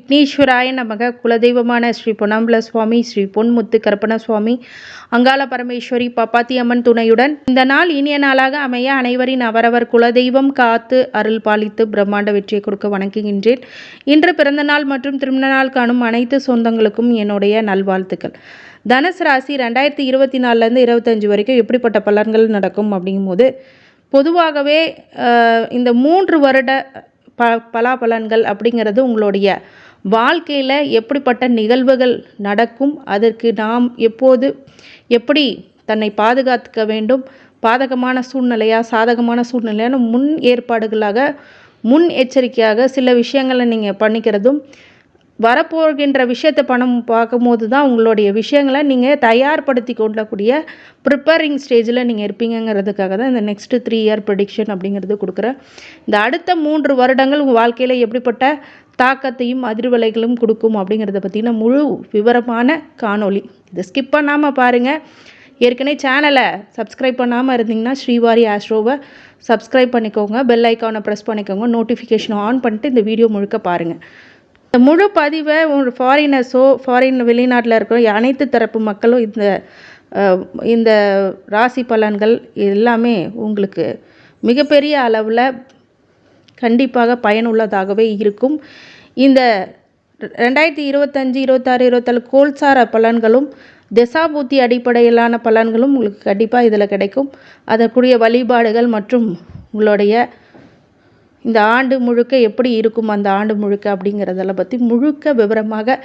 விக்னேஸ்வராய நமக குலதெய்வமான ஸ்ரீ பொன்னாம்பல சுவாமி ஸ்ரீ பொன்முத்து கருப்பண சுவாமி அங்காள பரமேஸ்வரி பப்பாத்தி அம்மன் துணையுடன் இந்த நாள் இனிய நாளாக அமைய அனைவரின் அவரவர் குலதெய்வம் காத்து அருள் பாலித்து பிரம்மாண்ட வெற்றியை கொடுக்க வணங்குகின்றேன். இன்று பிறந்த நாள் மற்றும் திருமண நாள் காணும் அனைத்து சொந்தங்களுக்கும் என்னுடைய நல்வாழ்த்துக்கள். தனுசு ராசி ரெண்டாயிரத்தி இருபத்தி நாலுலேருந்து இருபத்தஞ்சு வரைக்கும் எப்படிப்பட்ட பலன்கள் நடக்கும் அப்படிங்கும்போது பொதுவாகவே இந்த மூன்று வருட ப பலாபலன்கள் அப்படிங்கிறது உங்களுடைய வாழ்க்கையில் எப்படிப்பட்ட நிகழ்வுகள் நடக்கும்? அதற்கு நாம் எப்போது எப்படி தன்னை பாதுகாத்துக்க வேண்டும்? பாதகமான சூழ்நிலையா சாதகமான சூழ்நிலையான முன் ஏற்பாடுகளாக முன் எச்சரிக்கையாக சில விஷயங்களை நீங்கள் பண்ணிக்கிறதும் வரப்போகின்ற விஷயத்தை பணம் பார்க்கும்போது தான் உங்களுடைய விஷயங்களை நீங்கள் தயார்படுத்தி கொள்ளக்கூடிய ப்ரிப்பேரிங் ஸ்டேஜில் நீங்கள் இருப்பீங்கங்கிறதுக்காக தான் இந்த நெக்ஸ்ட்டு த்ரீ இயர் ப்ரொடிக்ஷன் அப்படிங்கிறது கொடுக்குறேன். இந்த அடுத்த மூன்று வருடங்கள் உங்கள் வாழ்க்கையில் எப்படிப்பட்ட தாக்கத்தையும் அதிர்வலைகளும் கொடுக்கும் அப்படிங்கிறத பற்றின முழு விவரமான காணொளி. இதை ஸ்கிப் பண்ணாமல் பாருங்கள் ஏற்கனவே சேனலை சப்ஸ்கிரைப் பண்ணாமல் இருந்தீங்கன்னா ஸ்ரீவாரி ஆஸ்ட்ரோவை சப்ஸ்கிரைப் பண்ணிக்கோங்க. பெல் ஐக்கானை ப்ரெஸ் பண்ணிக்கோங்க. நோட்டிஃபிகேஷனை ஆன் பண்ணிட்டு இந்த வீடியோ முழுக்க பாருங்கள் இந்த முழு பதிவை ஒரு ஃபாரினர்ஸோ ஃபாரின் வெளிநாட்டில் இருக்கிற அனைத்து தரப்பு மக்களும் இந்த இந்த ராசி பலன்கள் எல்லாமே உங்களுக்கு மிகப்பெரிய அளவில் கண்டிப்பாக பயனுள்ளதாகவே இருக்கும். இந்த ரெண்டாயிரத்தி இருபத்தஞ்சி இருபத்தாறு இருபத்தேழு கோல்சார பலன்களும் திசாபூத்தி அடிப்படையிலான பலன்களும் உங்களுக்கு கண்டிப்பாக இதில் கிடைக்கும். அதற்குரிய வழிபாடுகள் மற்றும் உங்களுடைய இந்த ஆண்டு முழுக்க எப்படி இருக்கும் அந்த ஆண்டு முழுக்க அப்படிங்கிறதெல்லாம் பற்றி முழுக்க விவரமாக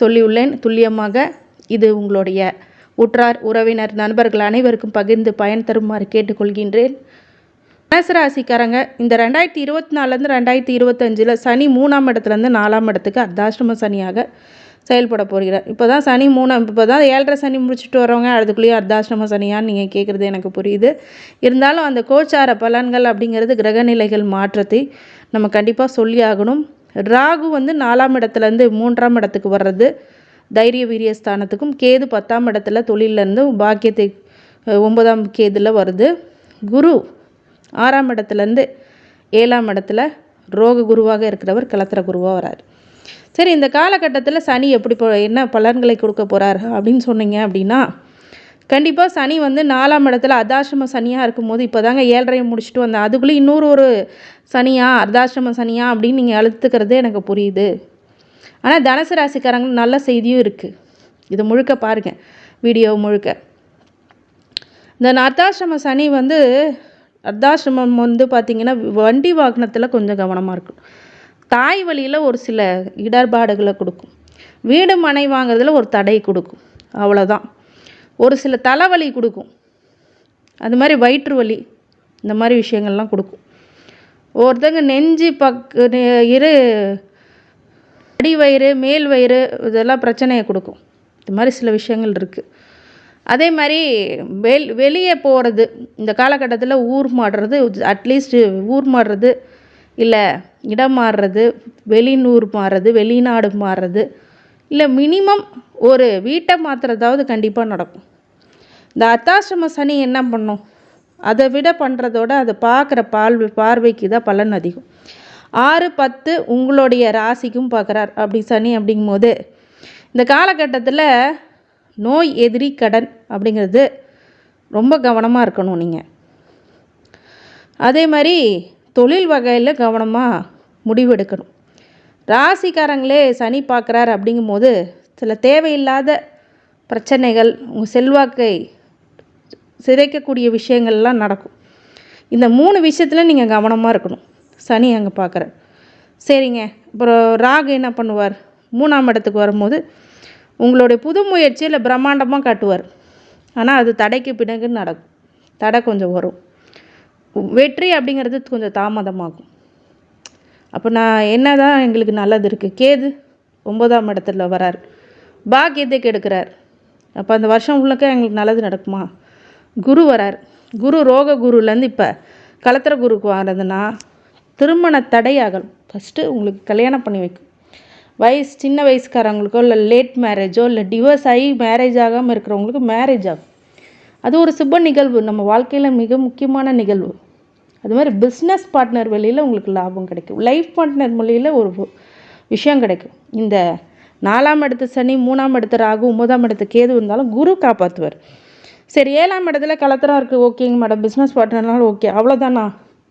சொல்லியுள்ளேன். துல்லியமாக இது உங்களுடைய உற்றார் உறவினர் நண்பர்கள் அனைவருக்கும் பகிர்ந்து பயன் தருமாறு கேட்டுக்கொள்கின்றேன். மேசராசிக்காரங்க இந்த ரெண்டாயிரத்தி இருபத்தி நாலுலேருந்து ரெண்டாயிரத்தி இருபத்தஞ்சில் சனி மூணாம் இடத்துலேருந்து நாலாம் இடத்துக்கு அர்த்தாஷ்டம சனியாக செயல்பட போகிறார். இப்போ தான் சனி மூணாம் இப்போ தான் ஏழரை சனி முடிச்சுட்டு வரவங்க அதுக்குள்ளேயே அர்த்தாஷ்டம சனியான்னு நீங்கள் கேட்குறது எனக்கு புரியுது. இருந்தாலும் அந்த கோச்சார பலன்கள் அப்படிங்கிறது கிரகநிலைகள் மாற்றத்தை நம்ம கண்டிப்பாக சொல்லி ஆகணும். ராகு வந்து நாலாம் இடத்துலேருந்து மூன்றாம் இடத்துக்கு வர்றது தைரிய வீரிய ஸ்தானத்துக்கும் கேது பத்தாம் இடத்துல தொழிலேருந்து பாக்கியத்தை ஒன்பதாம் கேதில் வருது. குரு ஆறாம் இடத்துலேருந்து ஏழாம் இடத்துல ரோக குருவாக இருக்கிறவர் கலத்திர குருவாக வரார். சரி இந்த காலகட்டத்தில் சனி எப்படி போ என்ன பலன்களை கொடுக்க போகிறார் அப்படின்னு சொன்னீங்க அப்படின்னா கண்டிப்பாக சனி வந்து நாலாம் இடத்துல அர்த்தாசிரம சனியாக இருக்கும்போது இப்போ தாங்க ஏழரையை முடிச்சுட்டு வந்தேன். அதுக்குள்ளே இன்னொரு ஒரு சனியா அர்தாசிரம சனியா அப்படின்னு நீங்கள் அழுத்துக்கிறது எனக்கு புரியுது. ஆனால் தனுசு ராசிக்காரங்க நல்ல செய்தியும் இருக்குது இது முழுக்க பாருங்கள் வீடியோ முழுக்க. இந்த அர்த்தாசிரம சனி வந்து அர்த்தாசிரமம் வந்து பார்த்திங்கன்னா வண்டி வாகனத்தில் கொஞ்சம் கவனமாக இருக்கும் தாய் வழியில் ஒரு சில இடர்பாடுகளை கொடுக்கும். வீடு மனை வாங்குறதுல ஒரு தடை கொடுக்கும். அவ்வளோதான் ஒரு சில தலைவலி கொடுக்கும். அது மாதிரி வயிற்று வலி இந்த மாதிரி விஷயங்கள்லாம் கொடுக்கும். ஒருத்தங்க நெஞ்சு பக் இரு அடி வயிறு மேல் வயிறு இதெல்லாம் பிரச்சனையை கொடுக்கும். இது மாதிரி சில விஷயங்கள் இருக்குது அதே மாதிரி வெள் வெளியே போகிறது இந்த காலகட்டத்தில் ஊர் மாடுறது அட்லீஸ்ட்டு ஊர் மாடுறது இல்லை இடம் மாறுறது வெளிநூர் மாறுறது வெளிநாடு மாறுறது இல்லை மினிமம் ஒரு வீட்டை மாற்றுறதாவது கண்டிப்பாக நடக்கும். இந்த அத்தாசிரம சனி என்ன பண்ணும்? அதை விட பண்ணுறதோட அதை பார்க்குற பால் பார்வைக்கு தான் பலன் அதிகம். ஆறு பத்து உங்களுடைய ராசிக்கும் பார்க்குறார். அப்படி சனி அப்படிங்கும்போது இந்த காலகட்டத்தில் நோய் எதிரி கடன் அப்படிங்கிறது ரொம்ப கவனமாக இருக்கணும் நீங்கள் அதே மாதிரி தொழில் வகையில் கவனமாக முடிவெடுக்கணும். ராசிக்காரங்களே சனி பார்க்குறாரு அப்படிங்கும்போது சில தேவையில்லாத பிரச்சனைகள் உங்கள் செல்வாக்கை சிதைக்கக்கூடிய விஷயங்கள்லாம் நடக்கும். இந்த மூணு விஷயத்தில் நீங்கள் கவனமாக இருக்கணும். சனி அங்கே பார்க்குற சரிங்க. அப்புறம் ராகு என்ன பண்ணுவார்? மூணாம் இடத்துக்கு வரும்போது உங்களுடைய புது முயற்சியில் பிரம்மாண்டமாக காட்டுவார். ஆனால் அது தடைக்கு பிறகு நடக்கும். தடை கொஞ்சம் வரும். வெற்றி அப்படிங்கிறது கொஞ்சம் தாமதமாகும். அப்போ நான் என்ன தான் எங்களுக்கு நல்லது இருக்குது கேது ஒன்பதாம் இடத்துல வரார். பாக்கியத்தை கெடுக்கிறார். அப்போ அந்த வருஷம் உள்ளக்க எங்களுக்கு நல்லது நடக்குமா? குரு வரார். குரு ரோக குருலேருந்து இப்போ கலத்திர குருக்கு வர்றதுன்னா திருமண தடையாகலும் ஃபஸ்ட்டு உங்களுக்கு கல்யாணம் பண்ணி வைக்கும் வயசு சின்ன வயசுக்காரங்களுக்கோ இல்லை லேட் மேரேஜோ இல்லை டிவோர்ஸ் ஆகி மேரேஜ் ஆகாமல் இருக்கிறவங்களுக்கு மேரேஜ் ஆகும். அது ஒரு சுப நிகழ்வு. நம்ம வாழ்க்கையில் மிக முக்கியமான நிகழ்வு. அது மாதிரி பிஸ்னஸ் பார்ட்னர் வழியில் உங்களுக்கு லாபம் கிடைக்கும். லைஃப் பார்ட்னர் வழியில் ஒரு விஷயம் கிடைக்கும். இந்த நாலாம் இடத்து சனி மூணாம் இடத்து ராகு ஒன்பதாம் இடத்து கேது இருந்தாலும் குரு காப்பாற்றுவார் சரி ஏழாம் இடத்துல கலத்தரம் இருக்குது ஓகேங்க மேடம் பிஸ்னஸ் பார்ட்னர்னாலும் ஓகே. அவ்வளோதானா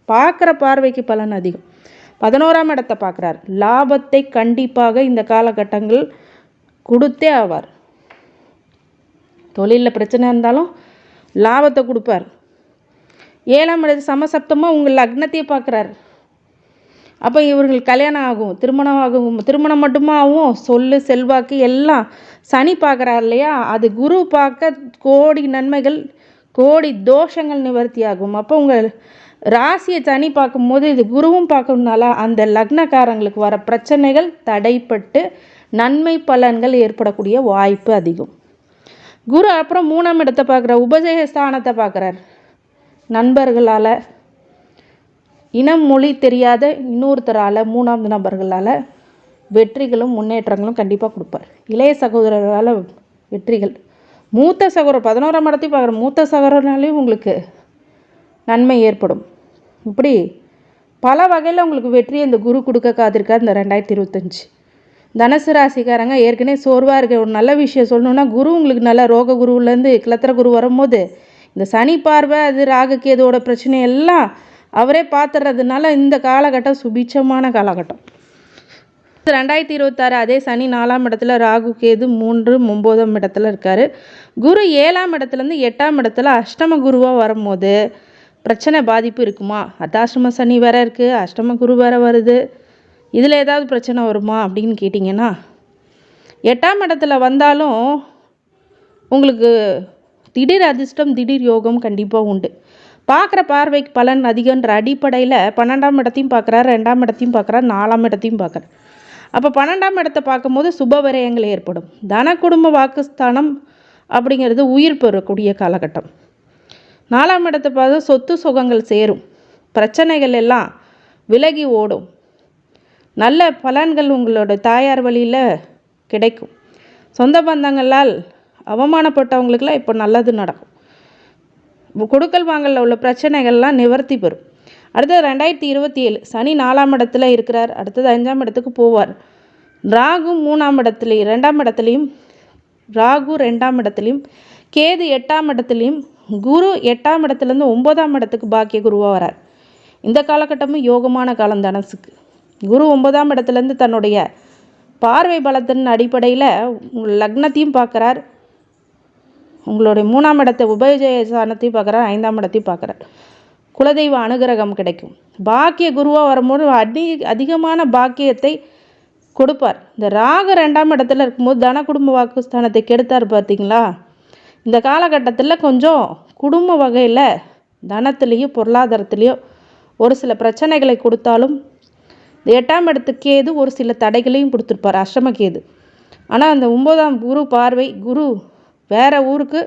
பார்க்குற பார்வைக்கு பலன் அதிகம். பதினோராம் இடத்தை பார்க்குறார். லாபத்தை கண்டிப்பாக இந்த காலகட்டங்கள் கொடுத்தே ஆவார். தொழிலில் பிரச்சனை இருந்தாலும் லாபத்தை கொடுப்பார். ஏழாம் இடத்து சமசப்தமாக உங்கள் லக்னத்தையே பார்க்குறாரு. அப்போ இவர்கள் கல்யாணம் ஆகும் திருமணம் ஆகும் திருமணம் மட்டுமா ஆகும் சொல்லு செல்வாக்கு எல்லாம் சனி பார்க்குறாரு இல்லையா? அது குரு பார்க்க கோடி நன்மைகள் கோடி தோஷங்கள் நிவர்த்தியாகும். அப்போ உங்கள் ராசியை தனி பார்க்கும்போது இது குருவும் பார்க்கறதுனால அந்த லக்னக்காரங்களுக்கு வர பிரச்சனைகள் தடைப்பட்டு நன்மை பலன்கள் ஏற்படக்கூடிய வாய்ப்பு அதிகம். குரு அப்புறம் மூணாம் இடத்தை பார்க்குற உபஜய ஸ்தானத்தை பார்க்குறார். நண்பர்களால் இனம் மொழி தெரியாத இன்னொருத்தரால் மூணாம் நபர்களால் வெற்றிகளும் முன்னேற்றங்களும் கண்டிப்பாக கொடுப்பார். இளைய சகோதரரால் வெற்றிகள். மூத்த சகோதரர் பதினோராம் இடத்தையும் பார்க்குற மூத்த சகோதரனாலையும் உங்களுக்கு நன்மை ஏற்படும். இப்படி பல வகையில் உங்களுக்கு வெற்றி இந்த குரு கொடுக்க காத்திருக்கார் இந்த ரெண்டாயிரத்தி இருபத்தஞ்சி. தனுசு ராசிக்காரங்க ஏற்கனவே சோர்வாக இருக்க ஒரு நல்ல விஷயம் சொல்லணுன்னா குரு உங்களுக்கு நல்ல ரோக குருவிலேருந்து கிளத்திர குரு வரும்போது இந்த சனி பார்வை அது ராகு கேதுவோட பிரச்சனை எல்லாம் அவரே பார்த்துறதுனால இந்த காலகட்டம் சுபிட்சமான காலகட்டம். ரெண்டாயிரத்தி இருபத்தாறு அதே சனி நாலாம் இடத்துல ராகு கேது மூன்று ஒம்போதாம் இடத்துல இருக்கார். குரு ஏழாம் இடத்துலேருந்து எட்டாம் இடத்துல அஷ்டம குருவாக வரும்போது பிரச்சனை பாதிப்பு இருக்குமா? அர்த்தாஷ்டம சனி வேற இருக்குது அஷ்டம குரு வேற வருது. இதில் ஏதாவது பிரச்சனை வருமா அப்படின்னு கேட்டிங்கன்னா எட்டாம் இடத்துல வந்தாலும் உங்களுக்கு திடீர் அதிர்ஷ்டம் திடீர் யோகம் கண்டிப்பாக உண்டு. பார்க்குற பார்வைக்கு பலன் அதிகன்ற அடிப்படையில் பன்னெண்டாம் இடத்தையும் பார்க்குறாரு ரெண்டாம் இடத்தையும் பார்க்குறாரு நாலாம் இடத்தையும் பார்க்குறாரு. அப்போ பன்னெண்டாம் இடத்தை பார்க்கும்போது சுப விரயங்கள் ஏற்படும். தன குடும்ப வாக்குஸ்தானம் அப்படிங்கிறது உயிர் பெறக்கூடிய காலகட்டம். நாலாம் இடத்தை பார்த்து சொத்து சுகங்கள் சேரும். பிரச்சனைகள் எல்லாம் விலகி ஓடும். நல்ல பலன்கள் உங்களோட தாயார் வழியில் கிடைக்கும். சொந்த பந்தங்களால் அவமானப்பட்டவங்களுக்கெல்லாம் இப்போ நல்லது நடக்கும். கொடுக்கல் வாங்கலில் உள்ள பிரச்சனைகள்லாம் நிவர்த்தி பெறும். அடுத்தது ரெண்டாயிரத்தி இருபத்தி ஏழு. சனி நாலாம் இடத்துல இருக்கிறார். அடுத்தது அஞ்சாம் இடத்துக்கு போவார். ராகு மூணாம் இடத்துலையும் ரெண்டாம் இடத்துலையும் ராகு ரெண்டாம் இடத்துலையும் கேது எட்டாம் இடத்துலையும் குரு எட்டாம் இடத்துலேருந்து ஒன்பதாம் இடத்துக்கு பாக்கிய குருவாக வரார். இந்த காலகட்டமும் யோகமான காலம் தனசுக்கு குரு ஒன்பதாம் இடத்துலேருந்து தன்னுடைய பார்வை பலத்தின் அடிப்படையில் உங்கள் லக்னத்தையும் பார்க்குறார். உங்களுடைய மூணாம் இடத்தை உபயோஜய ஸ்தானத்தையும் பார்க்குறார். ஐந்தாம் இடத்தையும் பார்க்குறார். குலதெய்வ அனுகிரகம் கிடைக்கும். பாக்கிய குருவாக வரும்போது அதி அதிகமான பாக்கியத்தை கொடுப்பார். இந்த ராகு ரெண்டாம் இடத்துல இருக்கும்போது தன குடும்ப வாக்குஸ்தானத்தை கெடுத்தார் பார்த்தீங்களா? இந்த காலகட்டத்தில் கொஞ்சம் குடும்ப வகையில் தனத்துலேயோ பொருளாதாரத்துலேயோ ஒரு சில பிரச்சனைகளை கொடுத்தாலும் இந்த எட்டாம் இடத்துக்கேது ஒரு சில தடைகளையும் கொடுத்துருப்பார் அஷ்டமக்கேது. ஆனால் அந்த ஒம்போதாம் குரு பார்வை குரு வேறு ஊருக்கு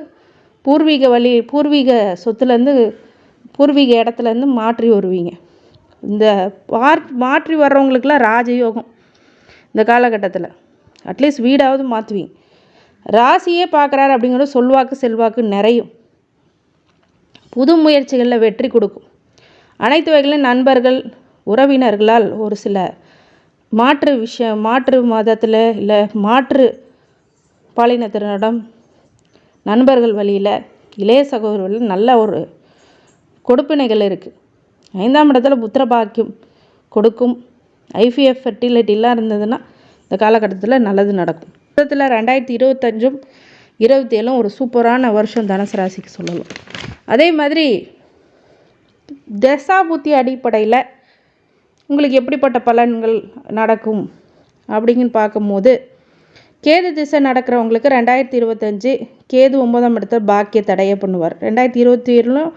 பூர்வீக வழி பூர்வீக சொத்துலேருந்து பூர்வீக இடத்துலேருந்து மாற்றி வருவீங்க. இந்த மாற் மாற்றி வர்றவங்களுக்கெல்லாம் ராஜயோகம் இந்த காலகட்டத்தில். அட்லீஸ்ட் வீடாவது மாற்றுவீங்க. ராசியே பார்க்குறாரு அப்படிங்கிறது சொல்வாக்கு செல்வாக்கு நிறையும். புது முயற்சிகளில் வெற்றி கொடுக்கும். அனைத்து வகையிலும் நண்பர்கள் உறவினர்களால் ஒரு சில மாற்று விஷயம் மாற்று மதத்தில் இல்லை மாற்று பாலினத்தினரிடம் நண்பர்கள் வழியில் இளைய சகோதரர்கள் நல்ல ஒரு கொடுப்பினைகள் இருக்குது ஐந்தாம் இடத்துல புத்திர பாக்கியம் கொடுக்கும். ஐபிஎஃப் ஃபெர்டிலிட்டிலாம் இருந்ததுன்னா இந்த காலகட்டத்தில் நல்லது நடக்கும். மொத்தத்தில் ரெண்டாயிரத்தி இருபத்தஞ்சும் இருபத்தி ஏழும் ஒரு சூப்பரான வருஷம் தனுசு ராசிக்கு சொல்லலாம். அதே மாதிரி தசாபுத்தி அடிப்படையில் உங்களுக்கு எப்படிப்பட்ட பலன்கள் நடக்கும் அப்படிங்கன்னு பார்க்கும்போது கேது திசை நடக்கிறவங்களுக்கு ரெண்டாயிரத்தி இருபத்தஞ்சி கேது ஒன்பதாம் இடத்துல பாக்கிய தடைய பண்ணுவார். ரெண்டாயிரத்தி இருபத்தி ஏழுலும்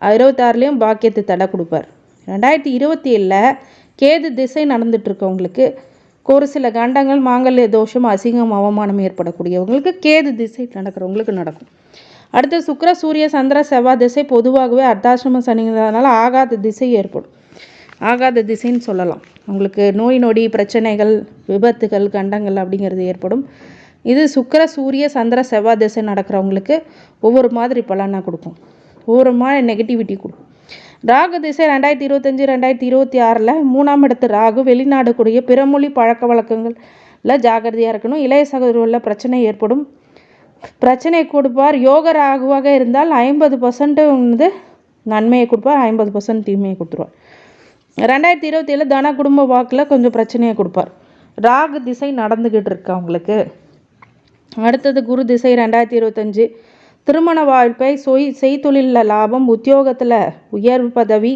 இருபத்தாறுலேயும் பாக்கியத்தை தடை கொடுப்பார். ரெண்டாயிரத்தி இருபத்தி ஏழில் கேது திசை நடந்துட்டுருக்கவங்களுக்கு ஒரு சில கண்டங்கள் மாங்கல்ய தோஷம் அசிங்கம் அவமானம் ஏற்படக்கூடியவங்களுக்கு கேது திசை நடக்கிறவங்களுக்கு நடக்கும். அடுத்து சுக்கர சூரிய சந்திர செவ்வாய் திசை பொதுவாகவே அர்த்தாசிரம சனிங்கிறதுனால ஆகாத திசை ஏற்படும். ஆகாத திசைன்னு சொல்லலாம். உங்களுக்கு நோய் நொடி பிரச்சனைகள் விபத்துகள் கண்டங்கள் அப்படிங்கிறது ஏற்படும். இது சுக்கர சூரிய சந்திர செவ்வாய் திசை நடக்கிறவங்களுக்கு ஒவ்வொரு மாதிரி பலனாக கொடுக்கும். ஒவ்வொரு நெகட்டிவிட்டி கொடுக்கும் ராகு திசை ரெண்டாயிரத்தி இருபத்தஞ்சி ரெண்டாயிரத்தி இருபத்தி ஆறில் மூணாம் இடத்து ராகு வெளிநாடு கூடிய பிறமொழி பழக்க வழக்கங்களில் ஜாகிரதையாக இருக்கணும். இளைய சகோதரில் பிரச்சனை ஏற்படும். பிரச்சனை கொடுப்பார். யோக ராகுவாக இருந்தால் ஐம்பது பர்சன்ட் வந்து நன்மையை கொடுப்பார். ஐம்பது பர்சன்ட் தீமையை கொடுத்துருவார். ரெண்டாயிரத்தி இருபத்தி ஏழு தன குடும்ப வாக்கில் கொஞ்சம் பிரச்சனையை கொடுப்பார். ராகு திசை நடந்துக்கிட்டு இருக்கு அவங்களுக்கு. அடுத்தது குரு திசை ரெண்டாயிரத்தி இருபத்தஞ்சு திருமண வாழ்க்கை சொய் செய்தொழிலில் லாபம் உத்தியோகத்தில் உயர்வு பதவி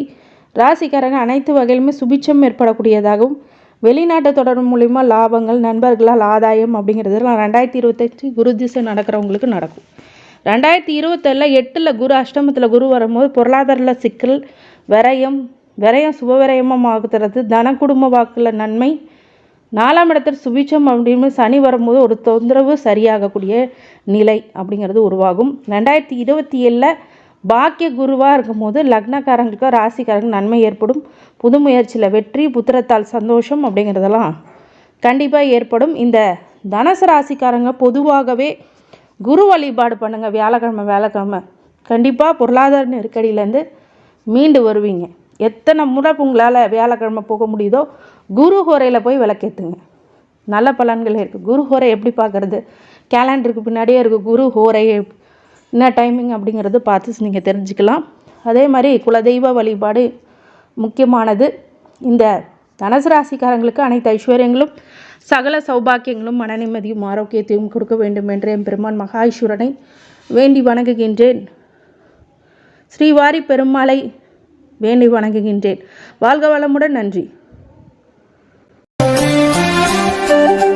ராசிக்காரங்க அனைத்து வகையிலுமே சுபிட்சம் ஏற்படக்கூடியதாகவும் வெளிநாட்டு தொடர்பு மூலிமா லாபங்கள் நண்பர்களால் ஆதாயம் அப்படிங்கிறதுலாம் ரெண்டாயிரத்தி இருபத்தஞ்சு குரு திசை நடக்கிறவங்களுக்கு நடக்கும். ரெண்டாயிரத்தி இருபத்தேழில் எட்டில் குரு அஷ்டமத்தில் குரு வரும்போது பொருளாதாரத்தில் சிக்கல் விரயம் விரயம் சுபவிரயமாக ஆகுறது தன குடும்ப வாக்கில் நன்மை நாலாம் இடத்தில் சுபிச்சம் அப்படின்னு சனி வரும்போது ஒரு தொந்தரவு சரியாகக்கூடிய நிலை அப்படிங்கிறது உருவாகும். ரெண்டாயிரத்தி இருபத்தி ஏழில் பாக்கிய குருவாக இருக்கும்போது லக்னக்காரங்களுக்கு ராசிக்காரங்களுக்கு நன்மை ஏற்படும். புது முயற்சியில் வெற்றி புத்திரத்தால் சந்தோஷம் அப்படிங்கிறதெல்லாம் கண்டிப்பாக ஏற்படும். இந்த தனுசு ராசிக்காரங்க பொதுவாகவே குரு வழிபாடு பண்ணுங்கள் வியாழக்கிழமை வியாழக்கிழமை. கண்டிப்பாக பொருளாதார நெருக்கடியிலேருந்து மீண்டு வருவீங்க. எத்தனை முறை உங்களால் வியாழக்கிழமை போக முடியுதோ குரு ஹோரையில் போய் விளக்கேற்றுங்க நல்ல பலன்கள் இருக்குது குரு ஹோரை எப்படி பார்க்குறது கேலண்டருக்கு பின்னாடியே இருக்குது குரு ஹோரை. என்ன டைமிங் அப்படிங்கிறது பார்த்து நீங்கள் தெரிஞ்சுக்கலாம். அதே மாதிரி குலதெய்வ வழிபாடு முக்கியமானது. இந்த தனுசு ராசிக்காரங்களுக்கு அனைத்து ஐஸ்வர்யங்களும் சகல சௌபாக்கியங்களும் மன நிம்மதியும் ஆரோக்கியத்தையும் கொடுக்க வேண்டும் என்று என் பெருமான் மகாஈஸ்வரனை வேண்டி வணங்குகின்றேன். ஸ்ரீவாரி பெருமாளை வேண்டி வணங்குகின்றேன். வாழ்க வளமுடன். நன்றி. thank you.